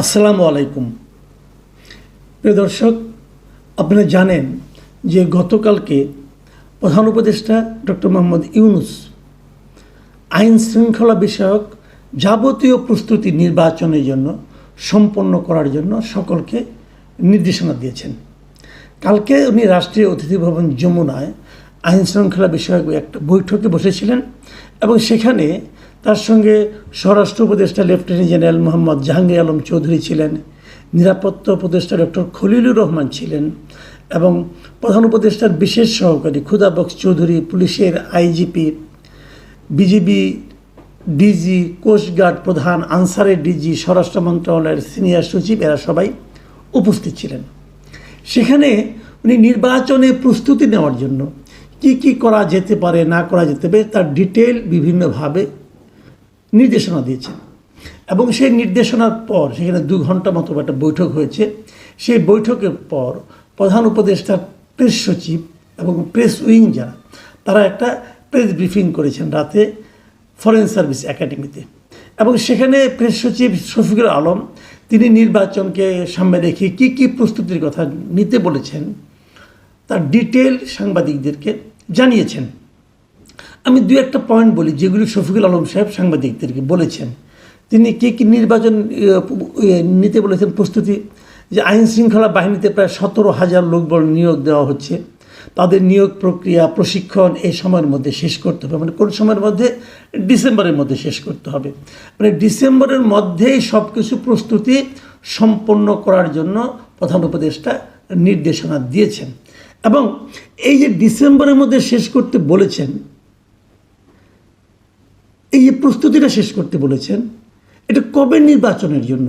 আসসালামু আলাইকুম। প্রিয় দর্শক, আপনারা জানেন যে গতকালকে প্রধান উপদেষ্টা ডক্টর মোহাম্মদ ইউনুস আইন শৃঙ্খলা বিষয়ক যাবতীয় প্রস্তুতি নির্বাচনের জন্য, সম্পন্ন করার জন্য সকলকে নির্দেশনা দিয়েছেন। কালকে উনি রাষ্ট্রীয় অতিথি ভবন যমুনায় আইন শৃঙ্খলা বিষয়ক একটা বৈঠকে বসেছিলেন এবং সেখানে তার সঙ্গে স্বরাষ্ট্র উপদেষ্টা লেফটেন্যান্ট জেনারেল মোহাম্মদ জাহাঙ্গীর আলম চৌধুরী ছিলেন, নিরাপত্তা উপদেষ্টা ডক্টর খলিলুর রহমান ছিলেন এবং প্রধান উপদেষ্টার বিশেষ সহকারী ক্ষুদাবক্স চৌধুরী, পুলিশের আইজিপি, বিজিবি ডিজি কোস্টগার্ড প্রধান, আনসারের ডিজি, স্বরাষ্ট্র মন্ত্রণালয়ের সিনিয়র সচিব, এরা সবাই উপস্থিত ছিলেন। সেখানে উনি নির্বাচনে প্রস্তুতি নেওয়ার জন্য কি কি করা যেতে পারে, না করা যেতে পারে, তার ডিটেল বিভিন্নভাবে নির্দেশনা দিয়েছেন এবং সেই নির্দেশনার পর সেখানে দু ঘণ্টা মতো একটা বৈঠক হয়েছে। সেই বৈঠকের পর প্রধান উপদেষ্টার প্রেস সচিব এবং প্রেস উইং যারা, তারা একটা প্রেস ব্রিফিং করেছেন রাতে ফরেন সার্ভিস একাডেমিতে। এবং সেখানে প্রেস সচিব শফিকুল আলম, তিনি নির্বাচনকে সামনে রেখে কী কী প্রস্তুতির কথা নিতে বলেছেন, তার ডিটেল সাংবাদিকদেরকে জানিয়েছেন। আমি দু একটা পয়েন্ট বলি, যেগুলি শফিকুল আলম সাহেব সাংবাদিকদেরকে বলেছেন। তিনি কী কী নির্বাচন নিতে বলেছেন প্রস্তুতি? যে আইন শৃঙ্খলা বাহিনীতে প্রায় সতেরো হাজার লোকবল নিয়োগ দেওয়া হচ্ছে। তাদের নিয়োগ প্রক্রিয়া, প্রশিক্ষণ এই সময়ের মধ্যে শেষ করতে হবে। মানে কোন সময়ের মধ্যে? ডিসেম্বরের মধ্যে শেষ করতে হবে। মানে ডিসেম্বরের মধ্যেই সব কিছু প্রস্তুতি সম্পন্ন করার জন্য প্রধান উপদেষ্টা নির্দেশনা দিয়েছেন। এবং এই যে ডিসেম্বরের মধ্যে শেষ করতে বলেছেন এই যে প্রস্তুতিটা শেষ করতে বলেছেন। এটা কবে নির্বাচনের জন্য?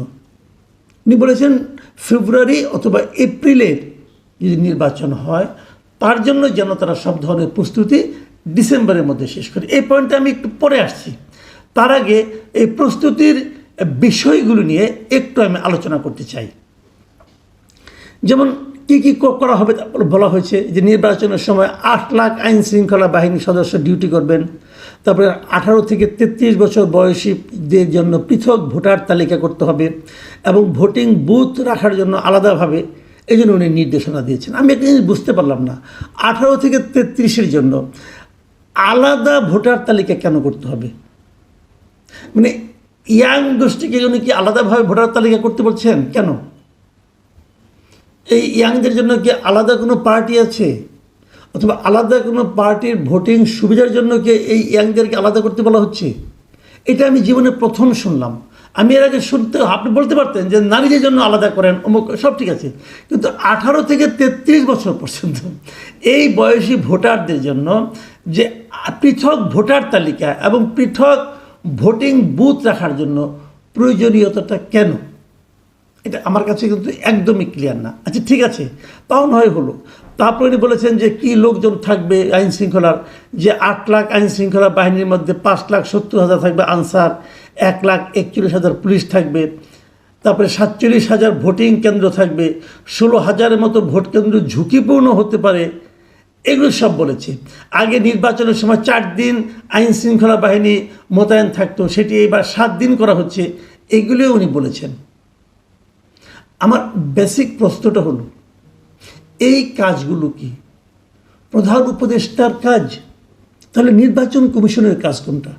উনি বলেছেন ফেব্রুয়ারি অথবা এপ্রিলের যদি নির্বাচন হয়, তার জন্য যেন তারা সব ধরনের প্রস্তুতি ডিসেম্বরের মধ্যে শেষ করে। এই পয়েন্টে আমি একটু পরে আসছি। তার আগে এই প্রস্তুতির বিষয়গুলো নিয়ে একটু আমি আলোচনা করতে চাই। যেমন কী কী করা হবে বলা হয়েছে যে নির্বাচনের সময় আট লাখ আইন শৃঙ্খলা বাহিনীর সদস্য ডিউটি করবেন। তারপরে আঠারো থেকে তেত্রিশ বছর বয়সীদের জন্য পৃথক ভোটার তালিকা করতে হবে এবং ভোটিং বুথ রাখার জন্য আলাদাভাবে, এই জন্য উনি নির্দেশনা দিয়েছেন। আমি একটা জিনিস বুঝতে পারলাম না। আঠারো থেকে তেত্রিশের জন্য আলাদা ভোটার তালিকা কেন করতে হবে? মানে ইয়াং গোষ্ঠীকে উনি কি আলাদাভাবে ভোটার তালিকা করতে বলছেন? কেন? এই ইয়াংদের জন্য কি আলাদা কোনো পার্টি আছে? অথবা আলাদা কোনো পার্টির ভোটিং সুবিধার জন্য কি এই ইয়াংদেরকে আলাদা করতে বলা হচ্ছে? এটা আমি জীবনে প্রথম শুনলাম। আমি এর আগে শুনতে, আপনি বলতে পারতেন যে নারীদের জন্য আলাদা করেন, অমুক, সব ঠিক আছে। কিন্তু আঠারো থেকে তেত্রিশ বছর পর্যন্ত এই বয়সী ভোটারদের জন্য যে পৃথক ভোটার তালিকা এবং পৃথক ভোটিং বুথ রাখার জন্য প্রয়োজনীয়তাটা কেন? এটা আমার কাছে কিন্তু একদমই ক্লিয়ার না। আচ্ছা ঠিক আছে। তাও নয় হলো তারপরে উনি বলেছেন যে কি লোকজন থাকবে আইন শৃঙ্খলার? যে আট লাখ আইন শৃঙ্খলা বাহিনীর মধ্যে পাঁচ লাখ সত্তর হাজার থাকবে আনসার, এক লাখ একচল্লিশ হাজার পুলিশ থাকবে। তারপরে সাতচল্লিশ হাজার ভোটিং কেন্দ্র থাকবে। ষোলো হাজারের মতো ভোট কেন্দ্র ঝুঁকিপূর্ণ হতে পারে। এগুলো সব বলেছে। আগে নির্বাচনের সময় চার দিন আইন শৃঙ্খলা বাহিনী মোতায়েন থাকতো, সেটি এবার সাত দিন করা হচ্ছে। এগুলিও উনি বলেছেন। আমার বেসিক প্রশ্নটা হলো এই কাজগুলো কি? প্রধান উপদেষ্টার কাজ? তাহলে নির্বাচন কমিশনের কাজ কোনটা?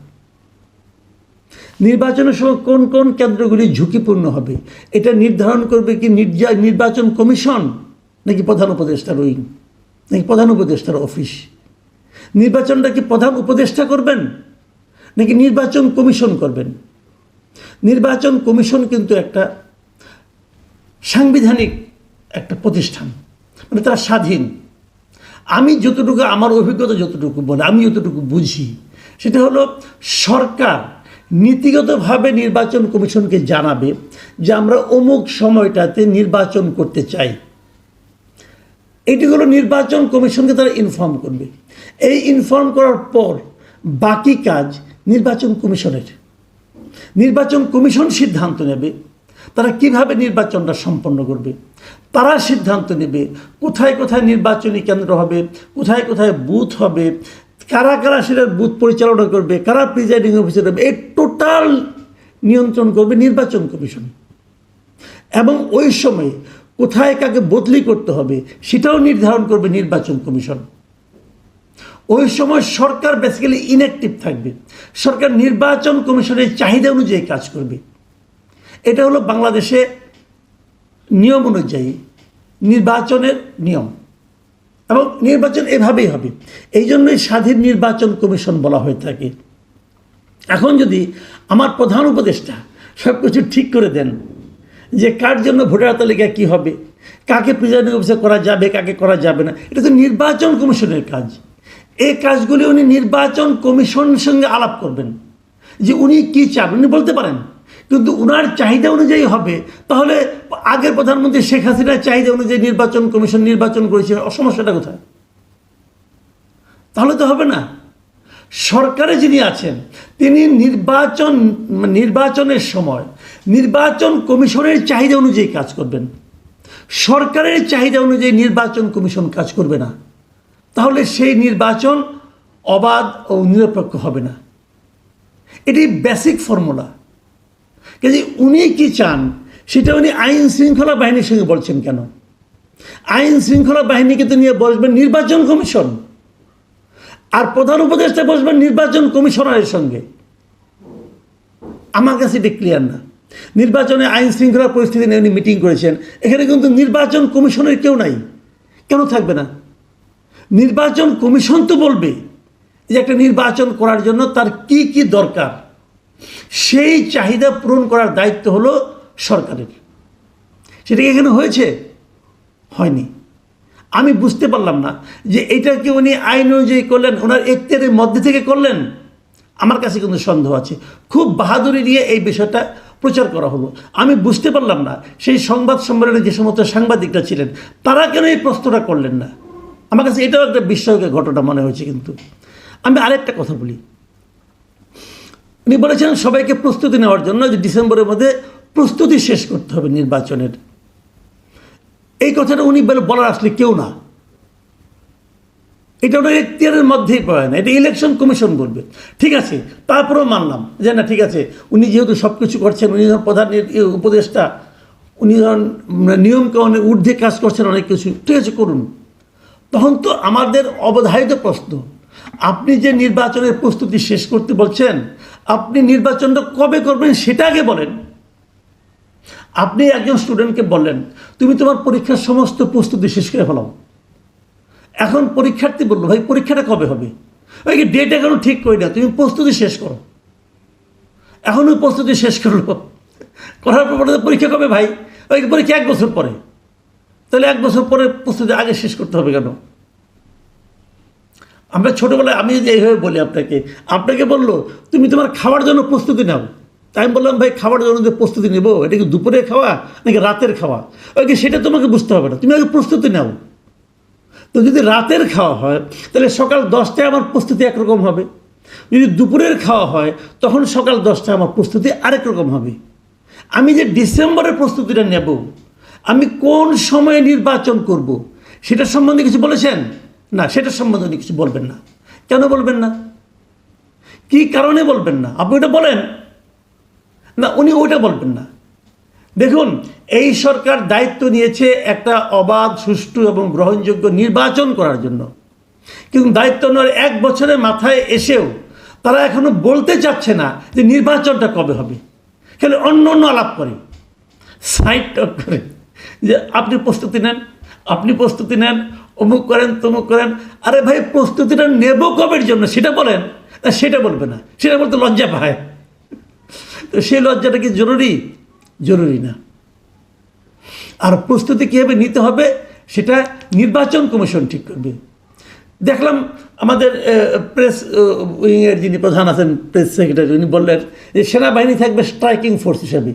নির্বাচনের সময় কোন কোন কেন্দ্রগুলি ঝুঁকিপূর্ণ হবে? এটা নির্ধারণ করবে কি নির্বাচন কমিশন? নাকি প্রধান উপদেষ্টার উইং? নাকি প্রধান উপদেষ্টার অফিস? নির্বাচনটা কি প্রধান উপদেষ্টা করবেন? নাকি নির্বাচন কমিশন করবেন? নির্বাচন কমিশন কিন্তু একটা সাংবিধানিক একটা প্রতিষ্ঠান। মানে তারা স্বাধীন। আমি যতটুকু, আমার অভিজ্ঞতা যতটুকু বলে, আমি যতটুকু বুঝি, সেটা হলো সরকার নীতিগতভাবে নির্বাচন কমিশনকে জানাবে যে আমরা অমুক সময়টাতে নির্বাচন করতে চাই। এটি হলো নির্বাচন কমিশনকে তারা ইনফর্ম করবে। এই ইনফর্ম করার পর বাকি কাজ নির্বাচন কমিশনের। নির্বাচন কমিশন সিদ্ধান্ত নেবে তারা কীভাবে নির্বাচনটা সম্পন্ন করবে? তারা সিদ্ধান্ত নেবে কোথায় কোথায় নির্বাচনী কেন্দ্র হবে, কোথায় কোথায় বুথ হবে, কারা কারা সেটার বুথ পরিচালনা করবে, কারা প্রিজাইডিং অফিসার হবে এই টোটাল নিয়ন্ত্রণ করবে নির্বাচন কমিশন। এবং ওই সময়ে কোথায় কাকে বদলি করতে হবে সেটাও নির্ধারণ করবে নির্বাচন কমিশন। ওই সময় সরকার বেসিক্যালি ইনঅ্যাক্টিভ থাকবে। সরকার নির্বাচন কমিশনের চাহিদা অনুযায়ী কাজ করবে। এটা হলো বাংলাদেশে নিয়ম অনুযায়ী নির্বাচনের নিয়ম। এবং নির্বাচন এভাবেই হবে। এই জন্যই স্বাধীন নির্বাচন কমিশন বলা হয়ে থাকে। এখন যদি আমার প্রধান উপদেষ্টা সব কিছু ঠিক করে দেন যে কার জন্য ভোটার তালিকা কী হবে, কাকে প্রিজাইডিং অফিসার করা যাবে, কাকে করা যাবে না, এটা তো নির্বাচন কমিশনের কাজ। এই কাজগুলি উনি নির্বাচন কমিশনের সঙ্গে আলাপ করবেন যে উনি কী চান, উনি বলতে পারেন। কিন্তু উনার চাহিদা অনুযায়ী হবে। তাহলে আগের প্রধানমন্ত্রী শেখ হাসিনার চাহিদা অনুযায়ী নির্বাচন কমিশন নির্বাচন করেছে সমস্যাটা কোথায়? তাহলে তো হবে না। সরকারে যিনি আছেন, তিনি নির্বাচন, নির্বাচনের সময় নির্বাচন কমিশনের চাহিদা অনুযায়ী কাজ করবেন। সরকারের চাহিদা অনুযায়ী নির্বাচন কমিশন কাজ করবে না। তাহলে সেই নির্বাচন অবাধ ও নিরপেক্ষ হবে না। এটি বেসিক ফর্মুলা কাজে উনি কি চান? সেটা উনি আইন শৃঙ্খলা বাহিনীর সঙ্গে বলছেন কেন? আইন শৃঙ্খলা বাহিনীকে তো নিয়ে বসবেন নির্বাচন কমিশন। আর প্রধান উপদেষ্টা বসবেন নির্বাচন কমিশনারের সঙ্গে। আমার কাছে এটা ক্লিয়ার না। নির্বাচনে আইন শৃঙ্খলা পরিস্থিতি নিয়ে উনি মিটিং করেছেন। এখানে কিন্তু নির্বাচন কমিশনের কেউ নাই। কেন থাকবে না? নির্বাচন কমিশন তো বলবে যে একটা নির্বাচন করার জন্য তার কি কি দরকার। সেই চাহিদা পূরণ করার দায়িত্ব হলো সরকারের। সেটা কি এখানে হয়েছে? হয়নি। আমি বুঝতে পারলাম না যে এটা কি উনি আইন অনুযায়ী করলেন, ওনার এখতিয়ারের মধ্যে থেকে করলেন? আমার কাছে কিন্তু সন্দেহ আছে। খুব বাহাদুরি নিয়ে এই বিষয়টা প্রচার করা হলো। আমি বুঝতে পারলাম না সেই সংবাদ সম্মেলনে যে সমস্ত সাংবাদিকরা ছিলেন, তারা কেন এই প্রশ্নটা করলেন না? আমার কাছে এটাও একটা বিস্ময়কর ঘটনা মনে হয়েছে কিন্তু। আমি আরেকটা কথা বলি। উনি বলেছেন সবাইকে প্রস্তুতি নেওয়ার জন্য যে ডিসেম্বরের মধ্যে প্রস্তুতি শেষ করতে হবে নির্বাচনের। এই কথাটা উনি বলার আসলে কেউ না। এটা ওনার এখতিয়ারের মধ্যেই পড়ে না। এটা ইলেকশন কমিশন বলবে। ঠিক আছে, তারপরেও মানলাম যে না, ঠিক আছে, উনি যেহেতু সব কিছু করছেন, উনি প্রধান উপদেষ্টা, উনি যখন নিয়মকে অনেক ঊর্ধ্বে কাজ করছেন অনেক কিছু, ঠিক আছে, করুন। তখন তো আমাদের অবধারিত প্রশ্ন, আপনি যে নির্বাচনের প্রস্তুতি শেষ করতে বলছেন আপনি নির্বাচনটা কবে করবেন সেটা আগে বলেন। আপনি একজন স্টুডেন্টকে বললেন, তুমি তোমার পরীক্ষার সমস্ত প্রস্তুতি শেষ করে ফেলাও। এখন পরীক্ষার্থী বলল, ভাই, পরীক্ষাটা কবে হবে? ওই ডেট এখনও ঠিক করি না, তুমি প্রস্তুতি শেষ করো। এখন ওই প্রস্তুতি শেষ করল করার পর পরীক্ষা কবে ভাই? ওই পরীক্ষা এক বছর পরে। তাহলে এক বছর পরে প্রস্তুতি আগে শেষ করতে হবে কেন? আমরা ছোটোবেলায়, আমি এইভাবে বলি আপনাকে আপনাকে বলল, তুমি তোমার খাওয়ার জন্য প্রস্তুতি নাও। তাই আমি বললাম, ভাই, খাওয়ার জন্য যে প্রস্তুতি নেব, এটা কি দুপুরে খাওয়া নাকি রাতের খাওয়া? ওই কি সেটা তোমাকে বুঝতে হবে না, তুমি আগে প্রস্তুতি নাও। তো যদি রাতের খাওয়া হয়, তাহলে সকাল দশটায় আমার প্রস্তুতি একরকম হবে। যদি দুপুরের খাওয়া হয়, তখন সকাল দশটায় আমার প্রস্তুতি আরেক রকম হবে। আমি যে ডিসেম্বরের প্রস্তুতিটা নেব, আমি কোন সময়ে নির্বাচন করব সেটা সম্বন্ধে কিছু বলেছেন? না, সেটা সম্বন্ধে উনি কিছু বলবেন না। কেন বলবেন না? কি কারণে বলবেন না? আপনি ওটা বলেন। না, উনি ওইটা বলবেন না। দেখুন, এই সরকার দায়িত্ব নিয়েছে একটা অবাধ, সুষ্ঠু এবং গ্রহণযোগ্য নির্বাচন করার জন্য। কিন্তু দায়িত্ব নেওয়ার এক বছরের মাথায় এসেও তারা এখনও বলতে চাচ্ছে না যে নির্বাচনটা কবে হবে। খেলে অন্য অন্য আলাপ করে। সাইড টক করে। যে আপনি প্রস্তুতি নেন, আপনি প্রস্তুতি নেন অমুক করেন, তমুক করেন। আরে ভাই, প্রস্তুতিটা নেব কবের জন্য? সেটা বলেন। না, সেটা বলবে না। সেটা বলতে লজ্জা পায়। তো সেই লজ্জাটা কি জরুরি? জরুরি না। আর প্রস্তুতি কীভাবে নিতে হবে? সেটা নির্বাচন কমিশন ঠিক করবে। দেখলাম আমাদের প্রেস উইংয়ের যিনি প্রধান আছেন, প্রেস সেক্রেটারি, উনি বললেন যে সেনাবাহিনী থাকবে স্ট্রাইকিং ফোর্স হিসাবে।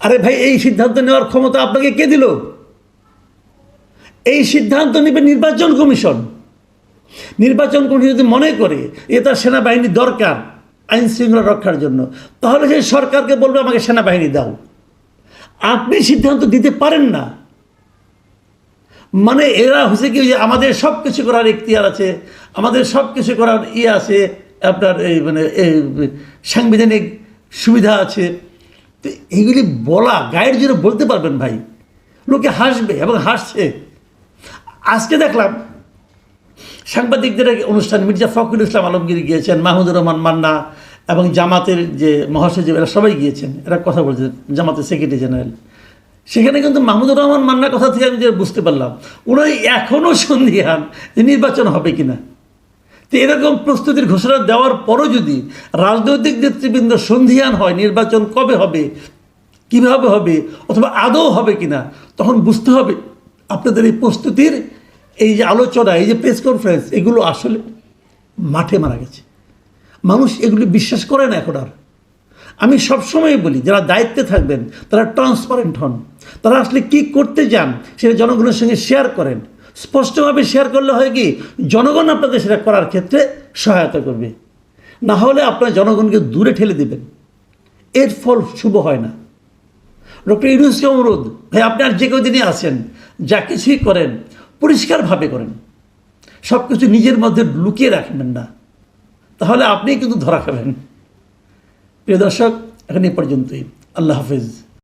আরে ভাই, এই সিদ্ধান্ত নেওয়ার ক্ষমতা আপনাকে কে দিল? এই সিদ্ধান্ত নেবে নির্বাচন কমিশন। নির্বাচন কমিশন যদি মনে করে এ তার সেনাবাহিনী দরকার, আইন শৃঙ্খলা রক্ষার জন্য, তাহলে সেই সরকারকে বলবে, আমাকে সেনাবাহিনী দাও। আপনি সিদ্ধান্ত দিতে পারেন না। মানে এরা হচ্ছে কি যে আমাদের সব কিছু করার ইখতিয়ার আছে, আমাদের সব কিছু করার ইয়ে আছে, আপনার এই মানে এই সাংবিধানিক সুবিধা আছে। তো এইগুলি বলা, গায়ের জন্য বলতে পারবেন ভাই। লোকে হাসবে এবং হাসছে। আজকে দেখলাম সাংবাদিকদের অনুষ্ঠান, মির্জা ফখরুল ইসলাম আলমগীর গিয়েছেন, মাহমুদুর রহমান মান্না এবং জামাতের যে মহাসচিব, এরা সবাই গিয়েছেন, এরা কথা বলছেন, জামাতের সেক্রেটারি জেনারেল সেখানে কিন্তু মাহমুদুর রহমান মান্নার কথা থেকে আমি যে বুঝতে পারলাম ওনারা এখনও সন্ধিহান যে নির্বাচন হবে কিনা। তো এরকম প্রস্তুতির ঘোষণা দেওয়ার পরও যদি রাজনৈতিক নেতৃবৃন্দ সন্ধিহান হয়, নির্বাচন কবে হবে, কীভাবে হবে, অথবা আদৌ হবে কিনা, তখন বুঝতে হবে আপনাদের এই প্রস্তুতির এই যে আলোচনা, এই যে প্রেস কনফারেন্স এগুলো আসলে মাঠে মারা গেছে। মানুষ এগুলি বিশ্বাস করে না এখন আর। আমি সবসময় বলি, যারা দায়িত্বে থাকবেন, তারা ট্রান্সপারেন্ট হন। তারা আসলে কি করতে যান সেটা জনগণের সঙ্গে শেয়ার করেন। স্পষ্টভাবে শেয়ার করলে হয় কি, জনগণ আপনাদের সেটা করার ক্ষেত্রে সহায়তা করবে। না হলে আপনার জনগণকে দূরে ঠেলে দেবেন। এর ফল শুভ হয় না। ডক্টর ইউনুসকে অনুরোধ, ভাই, আপনি আর যে যিনি আছেন, যা কিছুই করেন, পরিষ্কারভাবে করেন। সব কিছু নিজের মধ্যে লুকিয়ে রাখবেন না। তাহলে আপনি কিন্তু ধরা খাবেন। প্রিয় দর্শক, এখন এই পর্যন্তই। আল্লাহ হাফিজ।